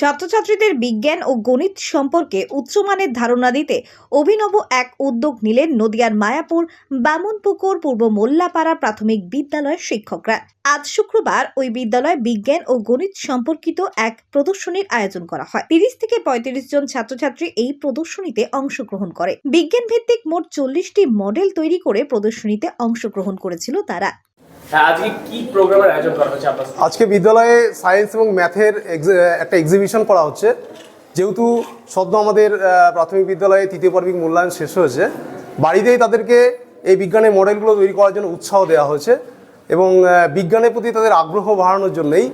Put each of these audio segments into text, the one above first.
ছাত্রছাত্রীদের বিজ্ঞান ও গণিত সম্পর্কে উচ্চমানের ধারণা দিতে অভিনব এক উদ্যোগ নিলেন নদিয়ার মায়াপুর বামনপুকুর পূর্ব মোল্লাপাড়া প্রাথমিক বিদ্যালয়ের শিক্ষকরা। আজ শুক্রবার ওই বিদ্যালয়ে বিজ্ঞান ও গণিত সম্পর্কিত এক প্রদর্শনীর আয়োজন করা হয়। তিরিশ থেকে পঁয়ত্রিশ জন ছাত্রছাত্রী এই প্রদর্শনীতে অংশগ্রহণ করে। বিজ্ঞান ভিত্তিক মোট চল্লিশটি মডেল তৈরি করে প্রদর্শনীতে অংশগ্রহণ করেছিল তারা। আপনার আজকে বিদ্যালয়ে সায়েন্স এবং ম্যাথের একটা এক্সিবিশন করা হচ্ছে। যেহেতু সদ্য আমাদের প্রাথমিক বিদ্যালয়ে তৃতীয় পর্বিক মূল্যায়ন শেষ হয়েছে, বাড়িতেই তাদেরকে এই বিজ্ঞানের মডেলগুলো তৈরি করার জন্য উৎসাহ দেওয়া হয়েছে এবং বিজ্ঞানের প্রতি তাদের আগ্রহ বাড়ানোর জন্যই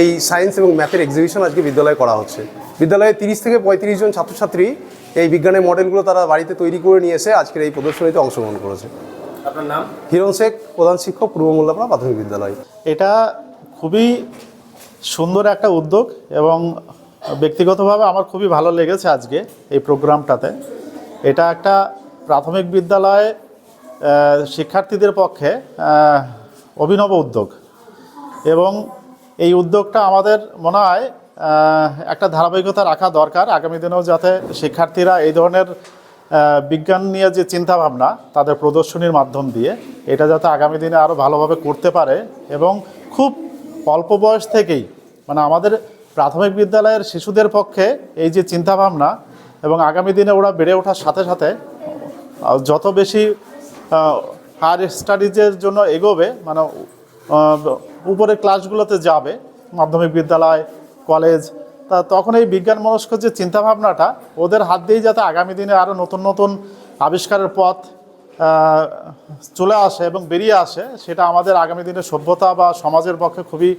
এই সায়েন্স এবং ম্যাথের এক্সিবিশন আজকে বিদ্যালয়ে করা হচ্ছে। বিদ্যালয়ে তিরিশ থেকে পঁয়ত্রিশ জন ছাত্রছাত্রী এই বিজ্ঞানের মডেলগুলো তারা বাড়িতে তৈরি করে নিয়ে এসে আজকের এই প্রদর্শনীতে অংশগ্রহণ করেছে। আপনার নাম? হিরণ শেখ প্রধান শিক্ষক পূর্ব মোল্লাপাড়া প্রাথমিক বিদ্যালয়। এটা খুবই সুন্দর একটা উদ্যোগ এবং ব্যক্তিগতভাবে আমার খুবই ভালো লেগেছে আজকে এই প্রোগ্রামটাতে। এটা একটা প্রাথমিক বিদ্যালয়ে শিক্ষার্থীদের পক্ষে অভিনব উদ্যোগ। এবং এই উদ্যোগটা আমাদের মনে হয় একটা ধারাবাহিকতা রাখা দরকার। আগামী দিনেও যাতে শিক্ষার্থীরা এই ধরনের বিজ্ঞান নিয়ে যে চিন্তাভাবনা, তাদের প্রদর্শনীর মাধ্যম দিয়ে, এটা যাতে আগামী দিনে আরও ভালোভাবে করতে পারে এবং খুব অল্প বয়স থেকেই মানে আমাদের প্রাথমিক বিদ্যালয়ের শিশুদের পক্ষে এই যে চিন্তাভাবনা এবং আগামী দিনে ওরা বেড়ে ওঠার সাথে সাথে যত বেশি হায়ার স্টাডিজের জন্য এগোবে মানে উপরের ক্লাসগুলোতে যাবে, মাধ্যমিক বিদ্যালয় কলেজ তখন এই বিজ্ঞান মনস্ক যে চিন্তাভাবনাটা, ওদের হাত দিয়েই যাতে আগামী দিনে আরও নতুন নতুন আবিষ্কারের পথ চলে আসে এবং বেরিয়ে আসে, সেটা আমাদের আগামী দিনে সভ্যতা বা সমাজের পক্ষে খুবই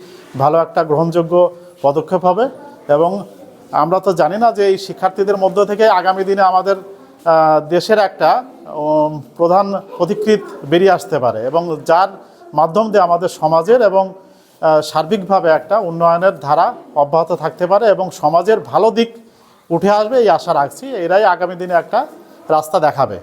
ভালো একটা গ্রহণযোগ্য পদক্ষেপ হবে। এবং আমরা তো জানি না যে এই শিক্ষার্থীদের মধ্য থেকে আগামী দিনে আমাদের দেশের একটা প্রধান পথিকৃত বেরিয়ে আসতে পারে এবং যার মাধ্যম দিয়ে আমাদের সমাজের এবং সার্বিকভাবে একটা উন্নয়নের ধারা অব্যাহত থাকতে পারে এবং সমাজের ভালো দিক উঠে আসবে, এই আশা রাখছি। এরাই আগামী দিনে একটা রাস্তা দেখাবে।